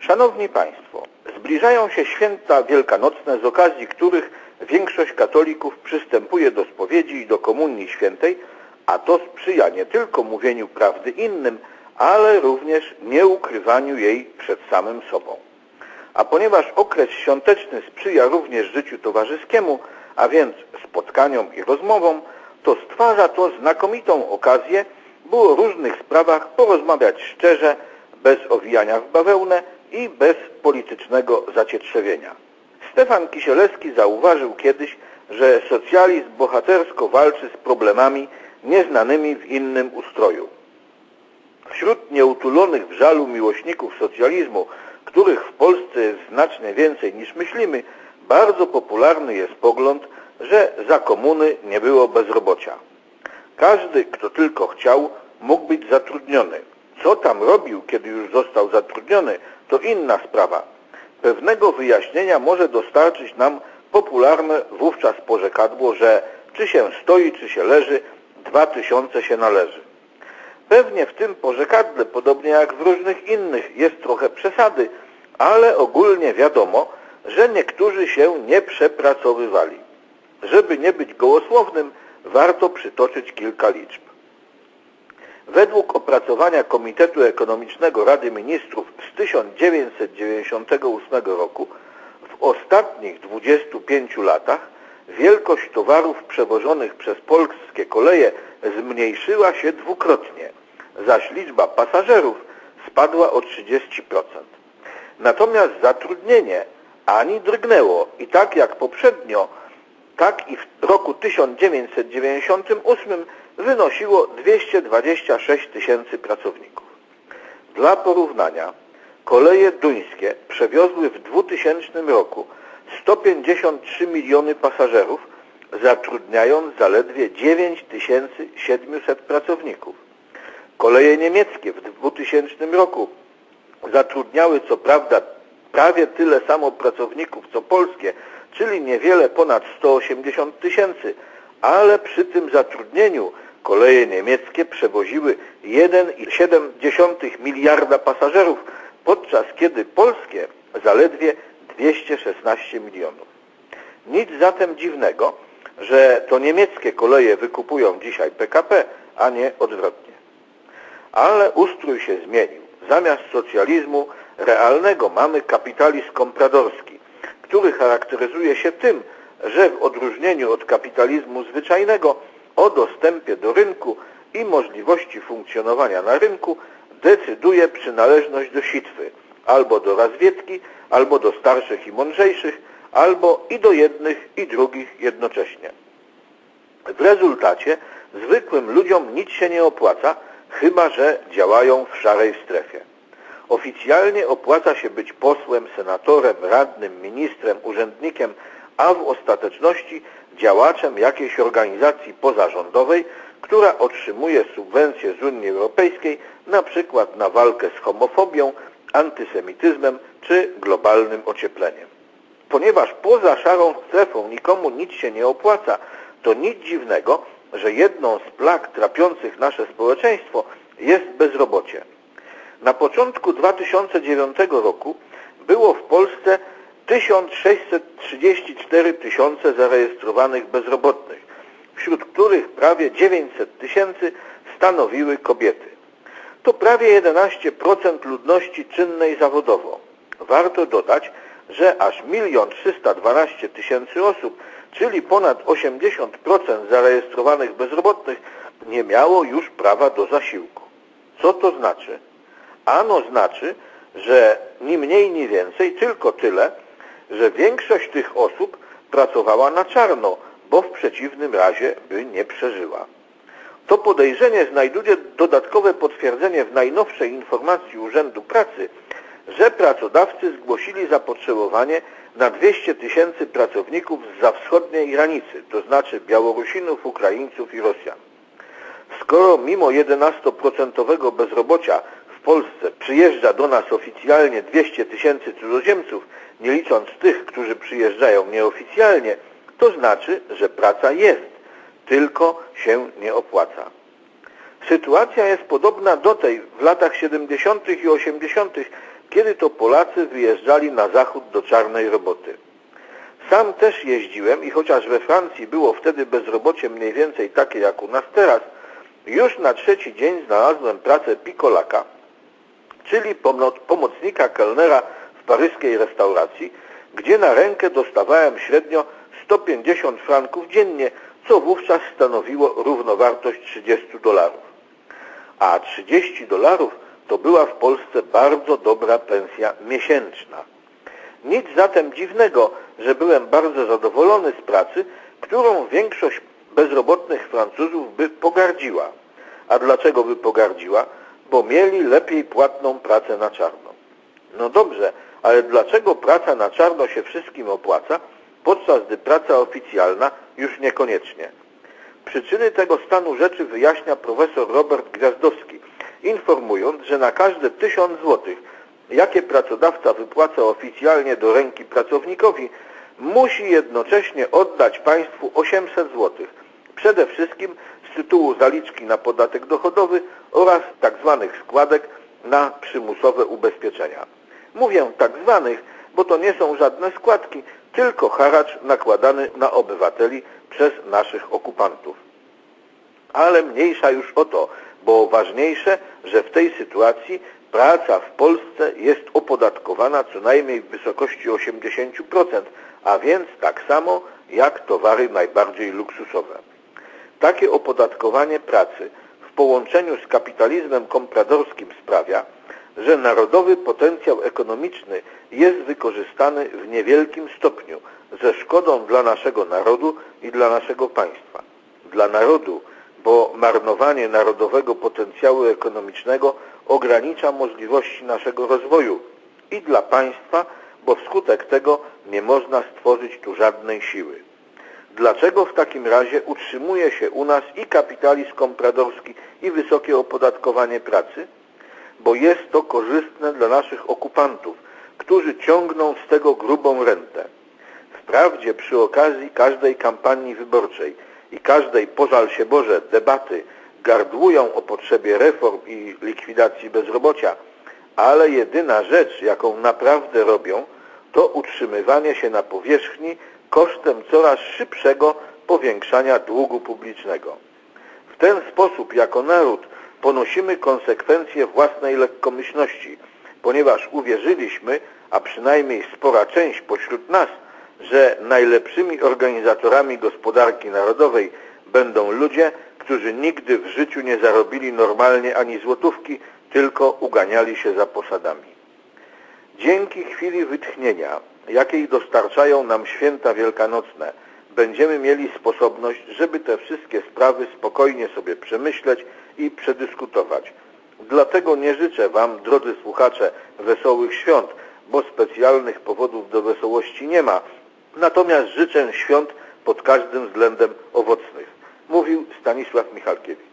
Szanowni Państwo, zbliżają się święta wielkanocne, z okazji których większość katolików przystępuje do spowiedzi i do komunii świętej, a to sprzyja nie tylko mówieniu prawdy innym, ale również nieukrywaniu jej przed samym sobą. A ponieważ okres świąteczny sprzyja również życiu towarzyskiemu, a więc spotkaniom i rozmowom, to stwarza to znakomitą okazję, by o różnych sprawach porozmawiać szczerze, bez owijania w bawełnę i bez politycznego zacietrzewienia. Stefan Kisielewski zauważył kiedyś, że socjalizm bohatersko walczy z problemami nieznanymi w innym ustroju. Wśród nieutulonych w żalu miłośników socjalizmu, których w Polsce jest znacznie więcej niż myślimy, bardzo popularny jest pogląd, że za komuny nie było bezrobocia. Każdy, kto tylko chciał, mógł być zatrudniony. Co tam robił, kiedy już został zatrudniony, to inna sprawa. Pewnego wyjaśnienia może dostarczyć nam popularne wówczas porzekadło, że czy się stoi, czy się leży, dwa tysiące się należy. Pewnie w tym porzekadle, podobnie jak w różnych innych, jest trochę przesady, ale ogólnie wiadomo, że niektórzy się nie przepracowywali. Żeby nie być gołosłownym, warto przytoczyć kilka liczb. Według opracowania Komitetu Ekonomicznego Rady Ministrów z 1998 roku w ostatnich 25 latach wielkość towarów przewożonych przez polskie koleje zmniejszyła się dwukrotnie, zaś liczba pasażerów spadła o 30%. Natomiast zatrudnienie ani drgnęło i tak jak poprzednio, tak i w roku 1998 wynosiło 226 tysięcy pracowników. Dla porównania koleje duńskie przewiozły w 2000 roku 153 miliony pasażerów, zatrudniając zaledwie 9700 pracowników. Koleje niemieckie w 2000 roku zatrudniały co prawda prawie tyle samo pracowników co polskie, czyli niewiele ponad 180 tysięcy, ale przy tym zatrudnieniu koleje niemieckie przewoziły 1,7 miliarda pasażerów, podczas kiedy polskie zaledwie 216 milionów. Nic zatem dziwnego, że to niemieckie koleje wykupują dzisiaj PKP, a nie odwrotnie. Ale ustrój się zmienił. Zamiast socjalizmu realnego mamy kapitalizm kompradorski, który charakteryzuje się tym, że w odróżnieniu od kapitalizmu zwyczajnego o dostępie do rynku i możliwości funkcjonowania na rynku decyduje przynależność do sitwy, albo do razwiedki, albo do starszych i mądrzejszych, albo i do jednych i drugich jednocześnie. W rezultacie zwykłym ludziom nic się nie opłaca, chyba że działają w szarej strefie. Oficjalnie opłaca się być posłem, senatorem, radnym, ministrem, urzędnikiem, a w ostateczności działaczem jakiejś organizacji pozarządowej, która otrzymuje subwencje z Unii Europejskiej na przykład na walkę z homofobią, antysemityzmem czy globalnym ociepleniem. Ponieważ poza szarą strefą nikomu nic się nie opłaca, to nic dziwnego, że jedną z plag trapiących nasze społeczeństwo jest bezrobocie. Na początku 2009 roku było w Polsce 1634 tysiące zarejestrowanych bezrobotnych, wśród których prawie 900 tysięcy stanowiły kobiety. To prawie 11% ludności czynnej zawodowo. Warto dodać, że aż 1 312 tysięcy osób, czyli ponad 80% zarejestrowanych bezrobotnych, nie miało już prawa do zasiłku. Co to znaczy? Ano znaczy, że ni mniej, ni więcej, tylko tyle, że większość tych osób pracowała na czarno, bo w przeciwnym razie by nie przeżyła. To podejrzenie znajduje dodatkowe potwierdzenie w najnowszej informacji Urzędu Pracy, że pracodawcy zgłosili zapotrzebowanie na 200 tysięcy pracowników z wschodniej granicy, to znaczy Białorusinów, Ukraińców i Rosjan. Skoro mimo 11% bezrobocia w Polsce przyjeżdża do nas oficjalnie 200 tysięcy cudzoziemców, nie licząc tych, którzy przyjeżdżają nieoficjalnie, to znaczy, że praca jest, tylko się nie opłaca. Sytuacja jest podobna do tej w latach 70. i 80., kiedy to Polacy wyjeżdżali na zachód do czarnej roboty. Sam też jeździłem i chociaż we Francji było wtedy bezrobocie mniej więcej takie jak u nas teraz, już na trzeci dzień znalazłem pracę pikolaka, czyli pomocnika kelnera w paryskiej restauracji, gdzie na rękę dostawałem średnio 150 franków dziennie, co wówczas stanowiło równowartość 30 dolarów. A 30 dolarów to była w Polsce bardzo dobra pensja miesięczna. Nic zatem dziwnego, że byłem bardzo zadowolony z pracy, którą większość bezrobotnych Francuzów by pogardziła. A dlaczego by pogardziła? Bo mieli lepiej płatną pracę na czarno. No dobrze, ale dlaczego praca na czarno się wszystkim opłaca, podczas gdy praca oficjalna już niekoniecznie? Przyczyny tego stanu rzeczy wyjaśnia profesor Robert Gwiazdowski, informując, że na każde tysiąc złotych, jakie pracodawca wypłaca oficjalnie do ręki pracownikowi, musi jednocześnie oddać państwu 800 złotych, przede wszystkim z tytułu zaliczki na podatek dochodowy oraz tzw. Tak składek na przymusowe ubezpieczenia. Mówię tak zwanych, bo to nie są żadne składki, tylko haracz nakładany na obywateli przez naszych okupantów. Ale mniejsza już o to, bo ważniejsze, że w tej sytuacji praca w Polsce jest opodatkowana co najmniej w wysokości 80%, a więc tak samo jak towary najbardziej luksusowe. Takie opodatkowanie pracy w połączeniu z kapitalizmem kompradorskim sprawia, że narodowy potencjał ekonomiczny jest wykorzystany w niewielkim stopniu ze szkodą dla naszego narodu i dla naszego państwa. Dla narodu, bo marnowanie narodowego potencjału ekonomicznego ogranicza możliwości naszego rozwoju i dla państwa, bo wskutek tego nie można stworzyć tu żadnej siły. Dlaczego w takim razie utrzymuje się u nas i kapitalizm kompradorski i wysokie opodatkowanie pracy? Bo jest to korzystne dla naszych okupantów, którzy ciągną z tego grubą rentę. Wprawdzie przy okazji każdej kampanii wyborczej i każdej, pożal się Boże, debaty gardłują o potrzebie reform i likwidacji bezrobocia, ale jedyna rzecz, jaką naprawdę robią, to utrzymywanie się na powierzchni kosztem coraz szybszego powiększania długu publicznego. W ten sposób jako naród ponosimy konsekwencje własnej lekkomyślności, ponieważ uwierzyliśmy, a przynajmniej spora część pośród nas, że najlepszymi organizatorami gospodarki narodowej będą ludzie, którzy nigdy w życiu nie zarobili normalnie ani złotówki, tylko uganiali się za posadami. Dzięki chwili wytchnienia, jakiej dostarczają nam święta wielkanocne, będziemy mieli sposobność, żeby te wszystkie sprawy spokojnie sobie przemyśleć i przedyskutować. Dlatego nie życzę Wam, drodzy słuchacze, wesołych świąt, bo specjalnych powodów do wesołości nie ma. Natomiast życzę świąt pod każdym względem owocnych. Mówił Stanisław Michalkiewicz.